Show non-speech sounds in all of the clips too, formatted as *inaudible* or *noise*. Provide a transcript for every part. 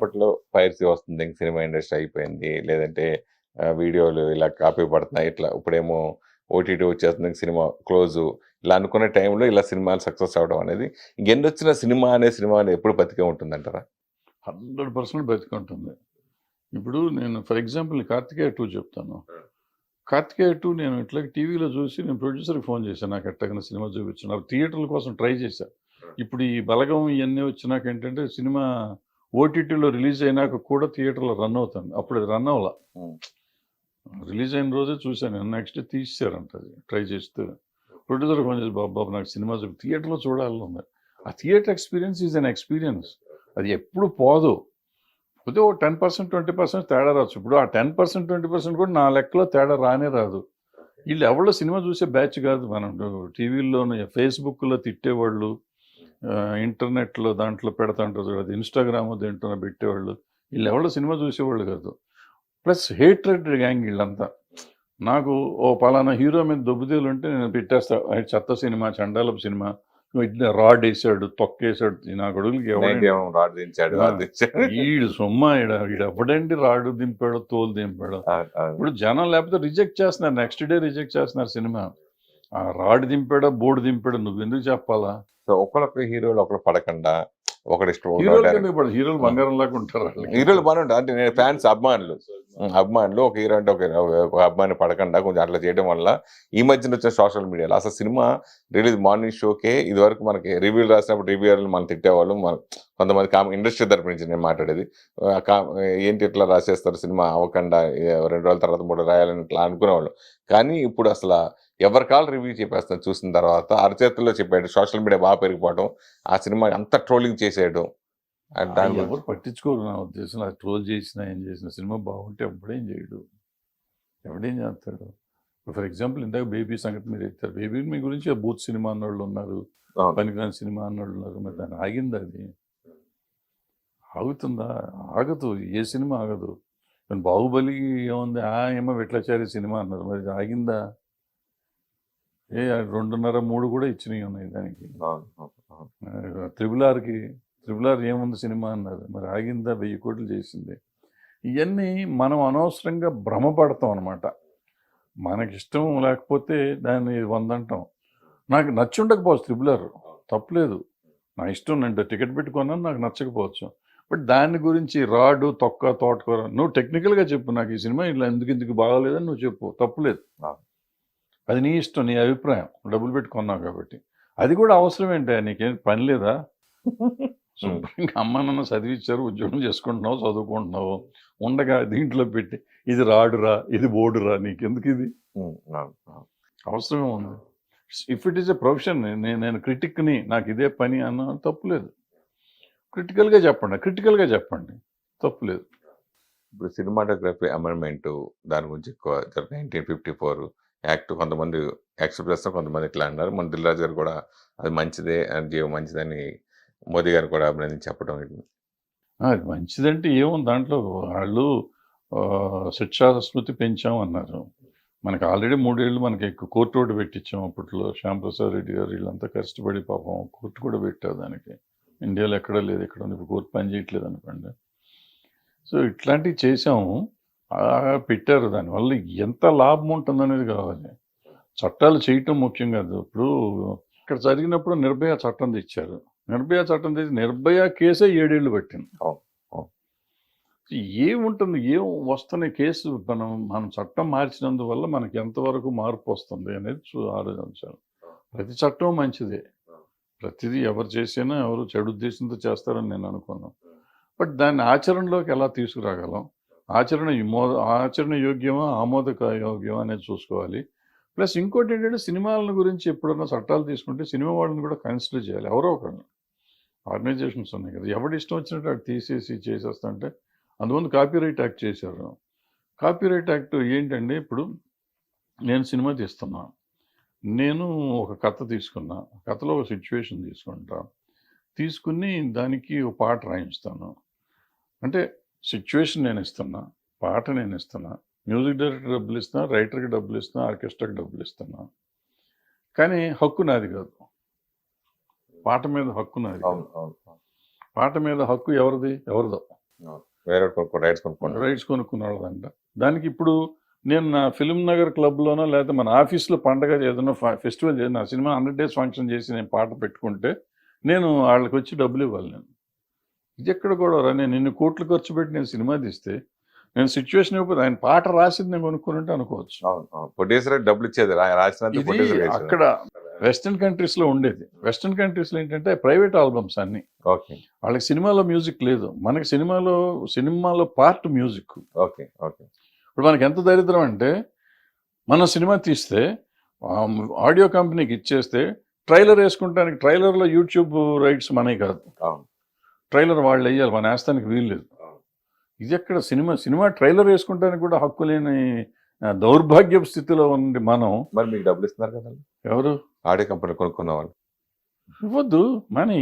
అప్పట్లో పైరసీ వస్తుంది ఇంక సినిమా ఇండస్ట్రీ అయిపోయింది లేదంటే వీడియోలు ఇలా కాపీ పడుతున్నాయి ఇట్లా ఇప్పుడేమో ఓటీటీ వచ్చేస్తుంది ఇంక సినిమా క్లోజ్ ఇలా అనుకునే టైంలో ఇలా సినిమాలు సక్సెస్ అవడం అనేది ఇంకెన్ని వచ్చిన సినిమా అనే సినిమా అనేది ఎప్పుడు బతికే ఉంటుందంటారా? హండ్రెడ్ పర్సెంట్ బతికుంటుంది ఇప్పుడు నేను ఫర్ ఎగ్జాంపుల్ కార్తికేయ టూ చెప్తాను. కార్తికేయ టూ నేను ఇట్లా టీవీలో చూసి నేను ప్రొడ్యూసర్కి ఫోన్ చేశాను నాకు ఎట్టగిన సినిమా చూపించిన థియేటర్ల కోసం ట్రై చేశాను ఇప్పుడు ఈ బలగం ఇవన్నీ వచ్చినాక ఏంటంటే సినిమా ఓటీటీలో రిలీజ్ అయినాక కూడా థియేటర్లో రన్ అవుతుంది. అప్పుడు అది రన్ అవ్వాల. రిలీజ్ అయిన రోజే చూశాను. నెక్స్ట్ తీసేశారంట అది. ట్రై చేస్తూ. ప్రొడ్యూసర్ చేసి బాబు బాబు నాకు సినిమా చూపి థియేటర్లో చూడాలని ఉంది ఆ theatre experience is an experience. అది ఎప్పుడు పోదు. పోతే ఓ టెన్ పర్సెంట్ ట్వంటీ పర్సెంట్ తేడా రావచ్చు. ఇప్పుడు ఆ టెన్ పర్సెంట్ ట్వంటీ పర్సెంట్ కూడా నా లెక్కలో తేడా రానే రాదు. వీళ్ళు ఎవరో సినిమా చూసే బ్యాచ్ కాదు మనం. టీవీలోనే ఫేస్బుక్లో తిట్టేవాళ్ళు. ఇంటర్నెట్లో దాంట్లో పెడతాంటారు చూడదు ఇన్స్టాగ్రామ్ దేంట్లో పెట్టేవాళ్ళు. వీళ్ళు ఎవరో సినిమా చూసేవాళ్ళు కాదు. ప్లస్ హేట్రెడ్ గ్యాంగ్ వీళ్ళంతా. నాకు ఓ పలానా హీరో మీద దొబ్బుదేలు ఉంటే నేను పెట్టేస్తా. "అది చెత్త సినిమా చండాలపు సినిమా. ఇట్లా రాడ్ వేసాడు తొక్కేసాడు నా కొడుకులకి రాడ్ దించాడు ఈడు సొమ్మ ఈడ ఈడు ఎవడండి రాడు దింపాడో తోలు దింపాడో. ఇప్పుడు జనం లేకపోతే రిజెక్ట్ చేస్తున్నారు నెక్స్ట్ డే రిజెక్ట్ చేస్తున్నారు సినిమా. ఆ రాడ్ దింపాడో బోర్డు దింపాడో నువ్వు ఎందుకు చెప్పాలా? సో ఒకళ్ళొక హీరోలు ఒకళ్ళు పడకుండా. ఒకటి ఇష్టం హీరోలు బంగారం లాగా ఉంటారు. హీరోలు బాగానే ఉంటారు అంటే నేను ఫ్యాన్స్ అభిమానులు. ఉమ్, అభిమానులు ఒక హీరో అంటే ఒక అభిమాని పడకుండా కొంచెం అట్లా చేయడం వల్ల ఈ మధ్యన వచ్చిన సోషల్ మీడియాలో అసలు సినిమా రిలీజ్ మార్నింగ్ షోకే ఇది వరకు మనకి రివ్యూలు రాసినప్పుడు రివ్యూలు మనం తిట్టేవాళ్ళు. మన కొంతమంది కామ ఇండస్ట్రీ తరపు నుంచి నేను మాట్లాడేది. ఏంటి ఇట్లా రాసేస్తారు సినిమా అవ్వకుండా రెండు రోజుల తర్వాత మూడు రాయాలని ఇట్లా అనుకునేవాళ్ళు. కానీ ఇప్పుడు అసలు ఎవరి కాల్ రివ్యూ చెప్పేస్తారు చూసిన తర్వాత అరచేతుల్లో చెప్పాడు సోషల్ మీడియా బాగా పెరిగిపోవడం ఆ సినిమా అంత ట్రోలింగ్ చేసేయడం. దాని ఎవరు పట్టించుకోరు నా ఉద్దేశం అది ట్రోల్ చేసినా ఏం చేసిన సినిమా బాగుంటే ఎవడేం చేయడు. ఎవడేం చేస్తాడు? ఫర్ ఎగ్జాంపుల్ ఇందాక బేబీ సంగతి మీరు ఎత్తారు బేబీ మీ గురించి బూత్ సినిమా అన్నోళ్ళు ఉన్నారు. పనికిరాని సినిమా అన్నోళ్ళు ఉన్నారు. మరి దాన్ని ఆగింది అది? ఆగుతుందా? ఆగదు. ఏ సినిమా ఆగదు. బాహుబలి ఏముంది? ఆ ఏమో విట్లాచారి సినిమా అన్నారు. మరి ఆగిందా? ఏ రెండున్నర మూడు కూడా ఇచ్చినవి ఉన్నాయి దానికి. త్రిబుల్ ఆర్కి త్రిబుల్ ఆర్ ఏముంది సినిమా అన్నారు. మరి ఆగిందా వెయ్యి కోట్లు చేసింది. ఇవన్నీ మనం అనవసరంగా భ్రమపడతాం అనమాట మనకి ఇష్టం లేకపోతే దాన్ని వందంటాం. నాకు నచ్చి ఉండకపోవచ్చు త్రిబుల్ ఆర్. తప్పలేదు. నా ఇష్టం నేను టికెట్ పెట్టుకున్నాను నాకు నచ్చకపోవచ్చు. బట్ దాని గురించి రాడు తొక్క తోటకూర నువ్వు టెక్నికల్గా చెప్పు నాకు ఈ సినిమా ఇలా ఎందుకు ఎందుకు బాగాలేదని నువ్వు చెప్పు. తప్పులేదు. అది నీ ఇష్టం నీ అభిప్రాయం. డబ్బులు పెట్టి కొన్నావు కాబట్టి. అది కూడా అవసరం ఏంటి? నీకేం పని లేదా? *laughs* శుభ్రంగా అమ్మ నాన్న చదివించారు ఉద్యోగం చేసుకుంటున్నావు చదువుకుంటున్నావు. ఉండగా దీంట్లో పెట్టి ఇది రాడురా ఇది బోర్డురా నీకెందుకు ఇది. అవసరమే ఉంది. If it is a profession నేను నేను క్రిటిక్ని నాకు ఇదే పని అన్న తప్పులేదు. క్రిటికల్గా చెప్పండి క్రిటికల్గా చెప్పండి. తప్పులేదు. ఇప్పుడు సినిమాటోగ్రఫీ అమెండ్మెంట్ దాని గురించి ఎక్కువ నైన్టీన్ ఫిఫ్టీ ఫోర్ యాక్ట్ కొంతమంది యాక్సెప్ట్ చేస్తారు కొంతమంది ఇట్లా అన్నారు మన దిల్రాజు గారు కూడా అది మంచిదే అని మంచిదని మోదీ గారు కూడా అభినందించి చెప్పడం ఇది. అది మంచిదంటే ఏముంది? దాంట్లో వాళ్ళు ఆ, శిక్షా స్మృతి పెంచాం అన్నారు. మనకు ఆల్రెడీ మూడేళ్ళు మనకి ఎక్కువ కోర్టు కూడా పెట్టించాం అప్పట్లో. శ్యాంప్రసాద్ రెడ్డి గారు వీళ్ళంతా కష్టపడి పాపం కోర్టు కూడా పెట్టారు దానికి. ఇండియాలో ఎక్కడ లేదు ఇక్కడ ఉంది. ఇప్పుడు కోర్టు పని చేయట్లేదు అనుకోండి. సో ఇట్లాంటివి చేసాము పెట్టారు. దానివల్ల ఎంత లాభం ఉంటుందనేది కావాలి. చట్టాలు చేయటం ముఖ్యం కాదు. ఇప్పుడు ఇక్కడ జరిగినప్పుడు నిర్భయ చట్టం తెచ్చారు. నిర్భయ చట్టం తెచ్చి నిర్భయ కేసే ఏడేళ్ళు పట్టింది. ఏముంటుంది? ఏం వస్తున్నాయి కేసు మనం మనం చట్టం మార్చినందువల్ల మనకి ఎంతవరకు మార్పు వస్తుంది అనేది చూ ఆలోచించాలి. ప్రతి చట్టం మంచిదే. ప్రతిదీ ఎవరు చేసినా ఎవరు చెడు ఉద్దేశంతో చేస్తారని నేను అనుకున్నాను బట్ దాన్ని ఆచరణలోకి ఎలా తీసుకురాగలం? ఆచరణ ఆచరణ యోగ్యమా ఆమోదక యోగ్యమా అనేది చూసుకోవాలి. ప్లస్ ఇంకోటి ఏంటంటే సినిమాలను గురించి ఎప్పుడన్నా చట్టాలు తీసుకుంటే సినిమా వాళ్ళని కూడా కన్సిడర్ చేయాలి. ఎవరో ఒకరిని ఆర్గనైజేషన్స్ ఉన్నాయి కదా. ఎవడి ఇష్టం వచ్చినట్టు అటు తీసేసి చేసేస్తుంటే అందువల్ల కాపీరైట్ యాక్ట్ చేశారు. కాపీరైట్ యాక్ట్ ఏంటంటే ఇప్పుడు నేను సినిమా తీస్తున్నా. నేను ఒక కథ తీసుకున్నా. కథలో ఒక సిచ్యువేషన్ తీసుకుంటా. తీసుకుని దానికి ఒక పాట రాయించుతాను అంటే సిచ్యువేషన్ నేను ఇస్తున్నా పాట నేను ఇస్తున్నా మ్యూజిక్ డైరెక్టర్ డబ్బులు ఇస్తున్నా రైటర్కి డబ్బులు ఇస్తున్నా ఆర్కెస్ట్రాకి డబ్బులు ఇస్తున్నా. కానీ హక్కు నాది కాదు. పాట మీద హక్కు నాది. పాట మీద హక్కు ఎవరిది? ఎవరిదో. వేరే రైట్స్ కొనుక్కోండి. రైట్స్ కొనుక్కున్నాడంట దానికి ఇప్పుడు నేను నా ఫిలిం నగర్ క్లబ్లోనో లేకపోతే మన ఆఫీస్లో పండగ ఏదైనా ఫెస్టివల్ చేసి నా సినిమా హండ్రెడ్ డేస్ ఫంక్షన్ చేసి నేను పాట పెట్టుకుంటే నేను వాళ్ళకి వచ్చి డబ్బులు ఇవ్వాలి నేను. ఇది ఎక్కడ కూడా రా? నేను ఇన్ని కోట్లు ఖర్చు పెట్టి నేను సినిమా తీస్తే నేను సిచ్యువేషన్ ఇవ్వకపోతే ఆయన పాట రాసింది నేను కొనుక్కుంటే అనుకోవచ్చు. అవును ప్రొడ్యూసర్ డబ్బులు ఇచ్చేది రా- రాసినంత ఇది ప్రొడ్యూసర్ అక్కడ వెస్టర్న్ కంట్రీస్లో ఉండేది. వెస్టర్న్ కంట్రీస్లో ఏంటంటే ప్రైవేట్ ఆల్బమ్స్ అన్ని. ఓకే. వాళ్ళకి సినిమాలో మ్యూజిక్ లేదు. మనకి సినిమాలో సినిమాలో పార్ట్ మ్యూజిక్ ఓకే ఓకే. ఇప్పుడు మనకి ఎంత దరిద్రం అంటే మన సినిమా తీస్తే ఆడియో కంపెనీకి ఇచ్చేస్తే ట్రైలర్ వేసుకుంటానికి ట్రైలర్లో యూట్యూబ్ రైట్స్ మనవి కాదు. ట్రైలర్ వాళ్ళు వేయాలి మన వేస్తానికి వీల్లేదు ఇది ఎక్కడ సినిమా సినిమా ట్రైలర్ వేసుకుంటానికి కూడా హక్కు లేని దౌర్భాగ్యపు స్థితిలో ఉంది మనం మరి మీకు డబ్బులు ఇస్తున్నారు కదా ఎవరు? ఆడియో కంపెనీ కొనుక్కున్న వాళ్ళు. ఇవ్వద్దు మనీ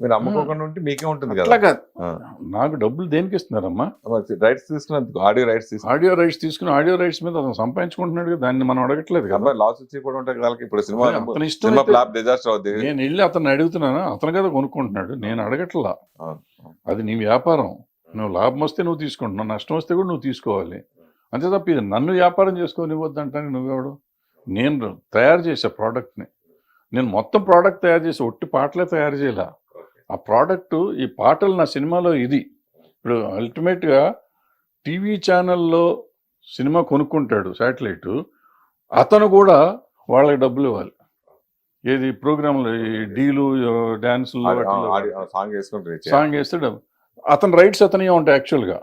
మీరు అమ్ముకోకుండా ఉంటే మీకే ఉంటుంది కదా. కాదు. నాకు డబ్బులు దేనికి ఇస్తున్నారమ్మా? రైట్స్ తీసుకున్నందుకు ఆడియో రైట్స్ తీసుకున్న ఆడియో రైట్స్ తీసుకుని ఆడియో రైట్స్ మీద అతను సంపాదించుకుంటున్నాడు కదా దాన్ని మనం అడగట్లేదు కదా. లాస్ వచ్చి కూడా ఉంటాయి వాళ్ళకి. ఇప్పుడు సినిమా అతని ఇష్టం డిజాస్టర్ అవుద్ది. నేను వెళ్ళి అతను అడుగుతున్నాను? అతను కదా కొనుక్కుంటున్నాడు. నేను అడగట్లా. అది నీ వ్యాపారం. నువ్వు లాభం వస్తే నువ్వు తీసుకుంటున్నావు. నష్టం వస్తే కూడా నువ్వు తీసుకోవాలి. అంతే తప్ప ఇది నన్ను వ్యాపారం చేసుకోనివ్వద్దు అంటాను నువ్వెవడు నేను తయారు చేసే ప్రోడక్ట్ని నేను మొత్తం ప్రోడక్ట్ తయారు చేసి ఒట్టి పాటలే తయారు చేయలే. ఆ ప్రోడక్ట్ ఈ పాటలు నా సినిమాలో ఇది. ఇప్పుడు అల్టిమేట్గా టీవీ ఛానల్లో సినిమా కొనుక్కుంటాడు శాటిలైట్ అతను కూడా వాళ్ళకి డబ్బులు ఇవ్వాలి. ఏది ప్రోగ్రాంలు ఈ డీలు డ్యాన్సులు సాంగ్. సాంగ్ వేస్తే డబ్బు. అతని రైట్స్ అతనే ఉంటాయి యాక్చువల్గా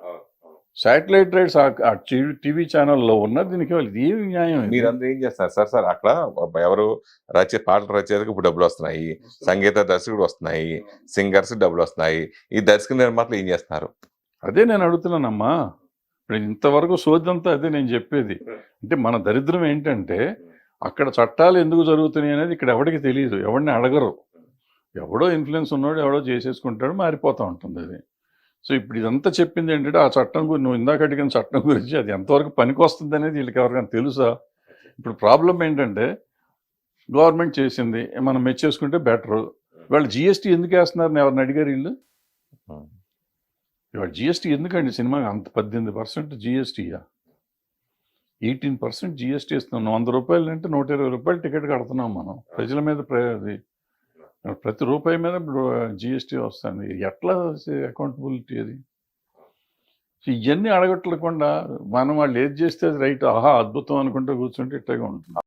శాటిలైట్ రైట్స్ ఆ టీవీ ఛానల్లో ఉన్నది దీనికి. ఇది ఏమి న్యాయం? మీరందరూ ఏం చేస్తారు సార్ సార్ అక్కడ ఎవరు రచే పాటలు రచయితకు ఇప్పుడు డబ్బులు వస్తున్నాయి. సంగీత దర్శకుడు వస్తున్నాయి. సింగర్స్ డబ్బులు వస్తున్నాయి. ఈ దర్శక నిర్మాతలు ఏం చేస్తున్నారు? అదే నేను అడుగుతున్నానమ్మా. ఇప్పుడు ఇంతవరకు సోదంతా అదే నేను చెప్పేది. అంటే మన దరిద్రం ఏంటంటే అక్కడ చట్టాలు ఎందుకు జరుగుతున్నాయి అనేది ఇక్కడ ఎవరికి తెలియదు ఎవరిని అడగరు. ఎవడో ఇన్ఫ్లుయెన్స్ ఉన్నాడు ఎవడో చేసేసుకుంటాడు మారిపోతూ ఉంటుంది అది. సో ఇప్పుడు ఇదంతా చెప్పింది ఏంటంటే ఆ చట్టం గురించి నువ్వు ఇందాక అడిగిన చట్టం గురించి అది ఎంతవరకు పనికి వస్తుంది అనేది వీళ్ళకి ఎవరికైనా తెలుసా? ఇప్పుడు ప్రాబ్లం ఏంటంటే గవర్నమెంట్ చేసింది మనం మెచ్చేసుకుంటే బెటరు. వాళ్ళు జిఎస్టీ ఎందుకు వేస్తున్నారని ఎవరిని అడిగారు వీళ్ళు? ఇవాళ జిఎస్టీ ఎందుకండి సినిమాకి అంత పద్దెనిమిది పర్సెంట్ జిఎస్టీయా? ఎయిటీన్ పర్సెంట్ జిఎస్టీ ఇస్తున్నాం. వంద రూపాయలు అంటే నూట ఇరవై రూపాయలు టికెట్ కడుతున్నాం మనం. ప్రజల మీద ప్ర- అది ప్రతి రూపాయి మీద ఇప్పుడు జిఎస్టీ వస్తుంది. ఎట్లా అకౌంటబిలిటీ అది? ఇవన్నీ అడగట్లేకుండా మనం వాళ్ళు ఏది చేస్తే అది రైట్. ఆహా అద్భుతం అనుకుంటూ కూర్చుంటే ఇట్టగా ఉంటుంది